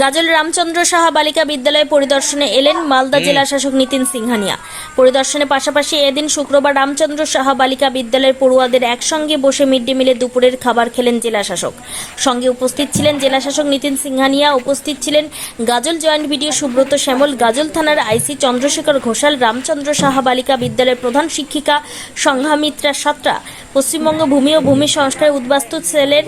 গাজল রামচন্দ্র সাহা বালিকা বিদ্যালয় পরিদর্শনে এলেন মালদা জেলা শাসক নিতিন সিংহানিয়া। পরিদর্শনের পাশাপাশি এদিন শুক্রবার রামচন্দ্র সাহা বালিকা বিদ্যালয়ের পড়ুয়াদের একসঙ্গে বসে মিড ডে মিলে দুপুরের খাবার খেলেন জেলা শাসক। সঙ্গে উপস্থিত ছিলেন জেলা শাসক নিতিন সিংহানিয়া উপস্থিত ছিলেন গাজল জয়েন্ট ভিডিও সুব্রত শ্যামল গাজল থানার আইসি চন্দ্রশেখর ঘোষাল রামচন্দ্র সাহা বালিকা বিদ্যালয়ের প্রধান শিক্ষিকা সংঘামিত্রা সাত্রা পশ্চিমবঙ্গ ভূমি ও ভূমি সংস্কার উদ্বাস্তু সেলের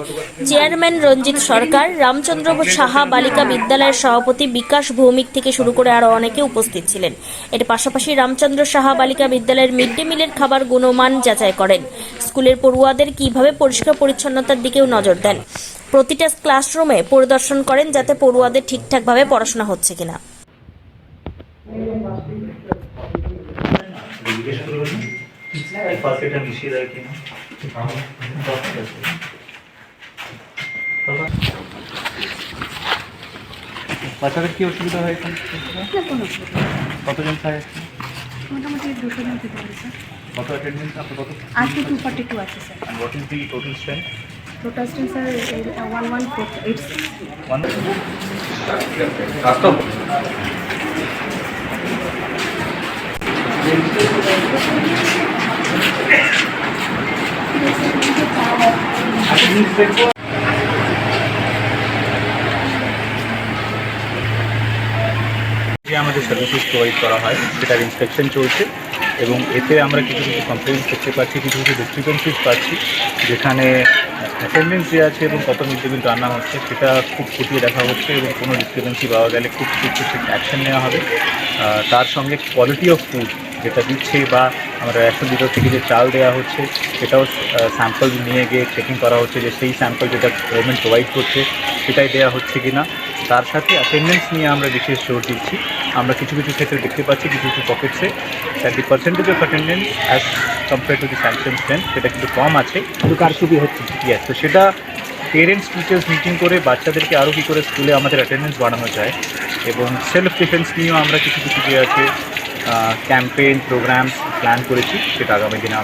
চেয়ারম্যান রঞ্জিত সরকার রামচন্দ্র সাহা বালিকা বিদ্যালয়ের সভাপতি বিকাশ ভৌমিক থেকে শুরু করে আরও অনেকে উপস্থিত ছিলেন। এর পাশাপাশি রামচন্দ্র সাহা বালিকা বিদ্যালয়ের মিড ডে মিলের খাবার গুণমান যাচাই করেন। স্কুলের পড়ুয়াদের কীভাবে পরিষ্কার পরিচ্ছন্নতার দিকেও নজর দেন। প্রতিটা ক্লাসরুমে পরিদর্শন করেন যাতে পড়ুয়াদের ঠিকঠাকভাবে পড়াশোনা হচ্ছে কিনা। মিশিয়ে দেয় কিনা বাচ্চাদের কি অসুবিধা হয়েছে? কতজন স্যার মোটামুটি দুশো জন পারে কত অ্যাটেন্ডেন্স আপনার কত? আজকে টু ফর্টি টু আছে sir. What is the total strength total strength sir one one four eight one যে আমাদের সার্ভিসেস প্রোভাইড করা হয়, সেটার ইন্সপেকশন চলছে এবং এতে আমরা কিছু কিছু কমপ্লেন দেখতে পাচ্ছি, কিছু কিছু ডিসক্রিপেন্সিস পাচ্ছি, যেখানে অ্যাটেন্ডেন্স যে আছে এবং কত মিড রান্না হচ্ছে, সেটা খুব ফুটিয়ে দেখা হচ্ছে এবং কোনো ডিসক্রিপেন্সি পাওয়া গেলে খুব কিছু অ্যাকশন নেওয়া হবে। তার সঙ্গে কোয়ালিটি অফ ফুড যেটা দিচ্ছে বা আমরা রেশন ডিলার থেকে যে চাল দেওয়া হচ্ছে, সেটাও স্যাম্পল নিয়ে গিয়ে চেকিং করা হচ্ছে যে সেই স্যাম্পল যেটা গভর্নমেন্ট প্রোভাইড করছে, সেটাই দেওয়া হচ্ছে কি না তার সাথে অ্যাটেন্ডেন্স নিয়ে আমরা বিশেষ জোর দিচ্ছি। আমরা কিছু কিছু ক্ষেত্রে দেখতে পাচ্ছি কিছু কিছু পকেটসে the percentage of attendance as compare to the sanction strength সেটা কিন্তু কম আছে। কিন্তু কারচুপি হচ্ছে। ইয়েস তো সেটা পেরেন্টস টিচার্স মিটিং করে বাচ্চাদেরকে আরও কী করে স্কুলে আমাদের অ্যাটেন্ডেন্স বাড়ানো যায় এবং সেলফ ডিফেন্স নিয়েও আমরা কিছু কিছু যে আছে ক্যাম্পেইন প্রোগ্রামস প্ল্যান করেছি সেটা আগামী দিনে